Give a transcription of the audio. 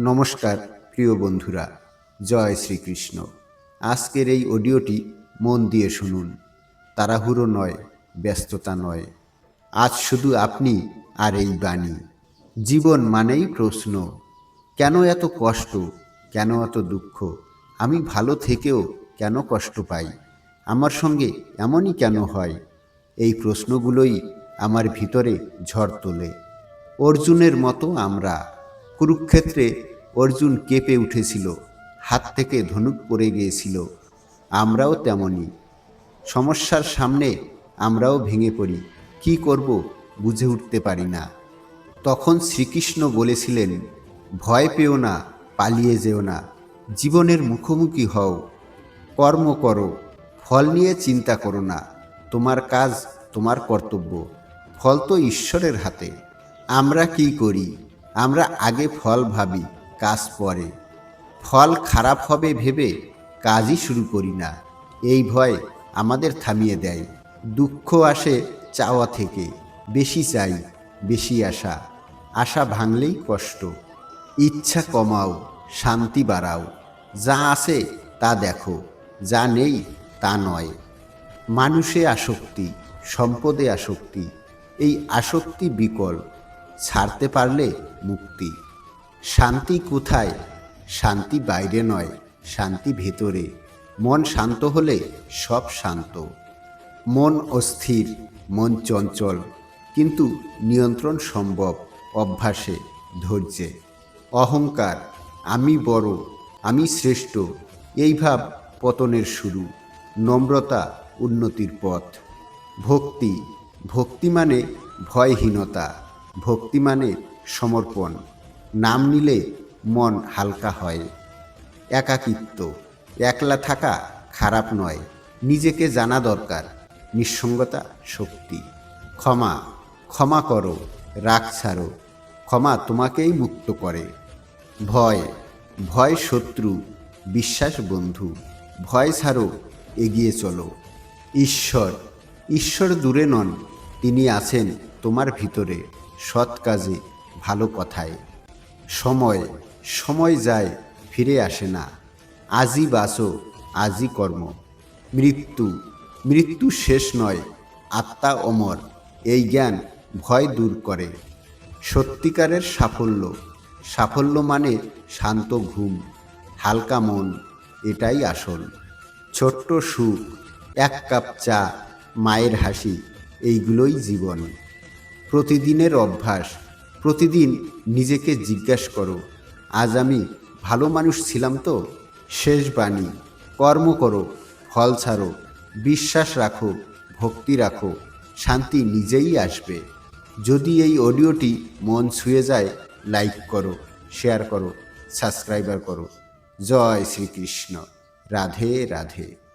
নমস্কার, প্রিয় বন্ধুরা। জয় শ্রীকৃষ্ণ। আজকের এই অডিওটি মন দিয়ে শুনুন। তাড়াহুড়ো নয়, ব্যস্ততা নয়। আজ শুধু আপনি আর এই বাণী। জীবন মানেই প্রশ্ন, কেন এত কষ্ট, কেন এত দুঃখ? আমি ভালো থেকেও কেন কষ্ট পাই? আমার সঙ্গে এমনই কেন হয়? এই প্রশ্নগুলোই আমার ভিতরে ঝড় তোলে। অর্জুনের মতো আমরা। কুরুক্ষেত্রে অর্জুন কেঁপে উঠেছিল, হাত থেকে ধনুক পড়ে গিয়েছিল। আমরাও তেমনই সমস্যার সামনে আমরাও ভেঙে পড়ি, কি করব বুঝে উঠতে পারি না। তখন শ্রীকৃষ্ণ বলেছিলেন, ভয় পেও না, পালিয়ে যেও না, জীবনের মুখোমুখি হও। কর্ম করো, ফল নিয়ে চিন্তা করো না, তোমার কাজ তোমার কর্তব্য, ফল তো ঈশ্বরের হাতে। আমরা কি করি? আমরা আগে ফল ভাবি, কাজ পরে। ফল খারাপ হবে ভেবে কাজই শুরু করি না। এই ভয় আমাদের থামিয়ে দেয়। দুঃখ আসে চাওয়া থেকে, বেশি চাই, বেশি আশা। আশা ভাঙলেই কষ্ট। ইচ্ছা কমাও, শান্তি বাড়াও। যা আছে তা দেখো, যা নেই তা নয়। মানুষে আসক্তি, সম্পদে আসক্তি, এই আসক্তি বিকল। ছাড়তে পারলে মুক্তি। শান্তি কোথায়? শান্তি বাইরে নয়, শান্তি ভেতরে। মন শান্ত হলে সব শান্ত। মন অস্থির, মন চঞ্চল, কিন্তু নিয়ন্ত্রণ সম্ভব, অভ্যাসে, ধৈর্যে। অহংকার, আমি বড়, আমি শ্রেষ্ঠ, এই ভাব পতনের শুরু, নম্রতা উন্নতির পথ। ভক্তি ভক্তি মানে ভয়হীনতা, ভক্তি মানে সমর্পণ। নাম নিলে মন হালকা হয়। একাকিত্ব। একলা থাকা খারাপ নয়। নিজেকে জানা দরকার। নিঃসঙ্গতা শক্তি। ক্ষমা। ক্ষমা করো। রাগ ছাড়ো। ক্ষমা তোমাকেই মুক্ত করে। ভয়। ভয় শত্রু। বিশ্বাস বন্ধু। ভয় ছাড়ো। এগিয়ে চলো। ঈশ্বর। ঈশ্বর দূরে নন। তিনি আছেন তোমার ভিতরে। সৎ কাজে ভালো কথায়। সময় সময় যায়, ফিরে আসে না। আজই বাসো আজই কর্ম। মৃত্যু মৃত্যু শেষ নয়, আত্মা অমর। এই জ্ঞান ভয় দূর করে। সত্যিকারের সাফল্য। সাফল্য মানে শান্ত ঘুম, হালকা মন, এটাই আসল। ছোট্ট সুখ, এক কাপ চা, মায়ের হাসি, এইগুলোই জীবন। প্রতিদিনের অভ্যাস প্রতিদিন নিজেকে জিজ্ঞাসা করো, আজ আমি ভালো মানুষ ছিলাম তো? শেষ বাণী, কর্ম করো, ফল ছাড়ো, বিশ্বাস রাখো, ভক্তি রাখো, শান্তি নিজেই আসবে। যদি এই অডিওটি মন ছুঁয়ে যায়, লাইক করো, শেয়ার করো, সাবস্ক্রাইবার করো। জয় শ্রীকৃষ্ণ। রাধে রাধে।